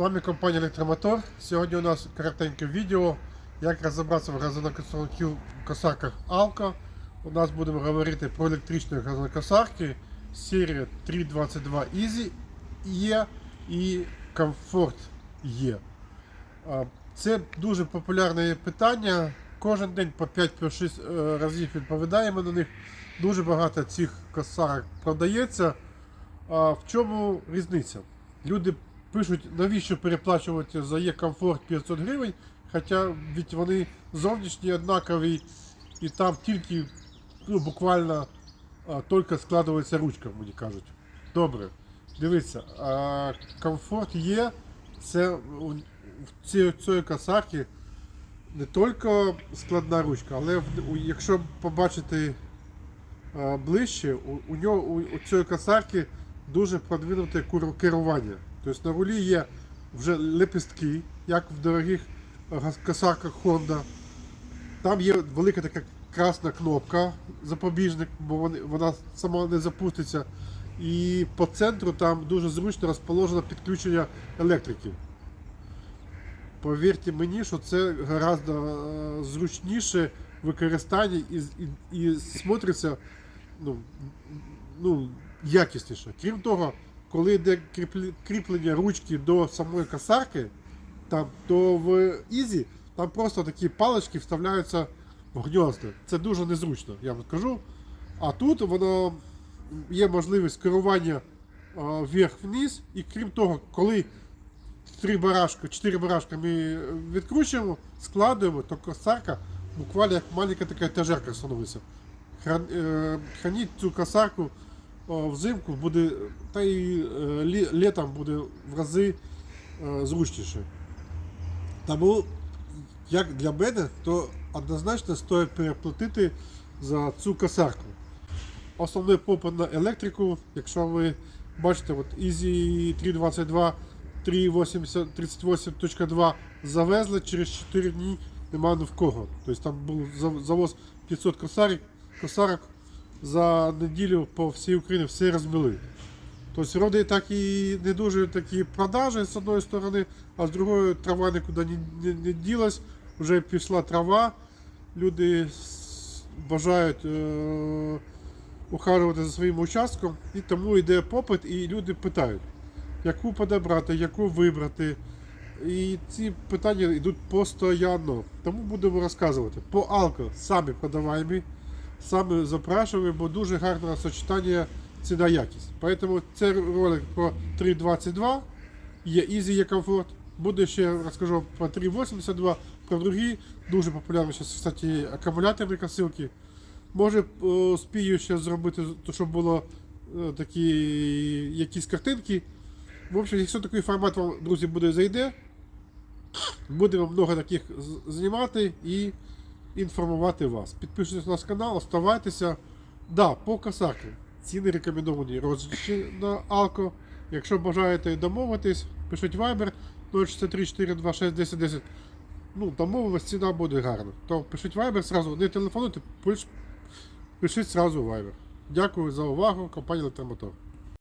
вами компанія Електромотор. Сьогодні у нас коротеньке відео, як розібратися в газонокосарків косарках Alco. У нас будемо говорити про електричні газонокосарки серії 322 Easy є і Comfort є. Це дуже популярне питання. Кожен день по 5-6 е, разів відповідаємо на них. Дуже багато цих косарок продається. В чому різниця? Люди пишуть, навіщо переплачувати за є комфорт 500 гривень, хоча від вони зовнішні однакові і там тільки ну, буквально а, тільки складується ручка, мені кажуть. Добре, дивіться, а, комфорт є, це у в ці- цієї косарки не тільки складна ручка, але якщо побачити а, ближче, у, у нього у, у цієї косарки дуже продвинуте керування. Тобто на рулі є вже лепістки, як в дорогих а, косарках Honda. Там є велика така красна кнопка запобіжник, бо вона сама не запуститься. І по центру там дуже зручно розположено підключення електрики. Повірте мені, що це гораздо е, зручніше в використанні і, і, і смотриться ну, ну, якісніше. Крім того, коли йде кріплення ручки до самої косарки, там, то в Easy там просто такі палички вставляються в гнізда. Це дуже незручно, я вам скажу. А тут воно є можливість керування вверх-вниз, і крім того, коли три барашка, чотири барашка ми відкручуємо, складуємо, то косарка буквально як маленька така етажерка становиться. Е, храніть цю косарку взимку буде, та й е, літом буде в рази е, зручніше. Тому, як для мене, то однозначно стоїть переплатити за цю косарку. Основний попит на електрику, якщо ви бачите, от Easy 322 380 38.2 завезли через 4 дні нема ні в кого. Тобто там був завоз 500 косарок, косарок за неділю по всій Україні все розмили. Тобто вроде так і не дуже такі продажі з одної сторони, а з другої трава нікуди не, не, не ділась, вже пішла трава, люди бажають е- ухажувати за своїм участком, і тому йде попит, і люди питають, яку подобрати, яку вибрати. І ці питання йдуть постійно. Тому будемо розказувати. По алко самі подаваємо, самі запрашуємо, бо дуже гарне сочетання ціна якість. Поэтому це ролик про 3.22, є Easy, є комфорт. Буде ще розкажу про 3.82, про другі. Дуже популярні зараз, кстати, акумуляторні косилки. Може, е, спію ще зробити, щоб було е, такі якісь картинки. В общем, якщо такий формат вам, друзі, буде зайде, будемо много таких знімати і інформувати вас. Підпишіться на наш канал, оставайтеся. Да, по косарки. Ціни рекомендовані розріші на Алко. Якщо бажаєте домовитись, пишіть Viber 063 426 1010. Ну, домовилась, ціна буде гарна. То пишіть Viber сразу, не телефонуйте, пишіть сразу Viber. Дякую за увагу, компанія Електромотор.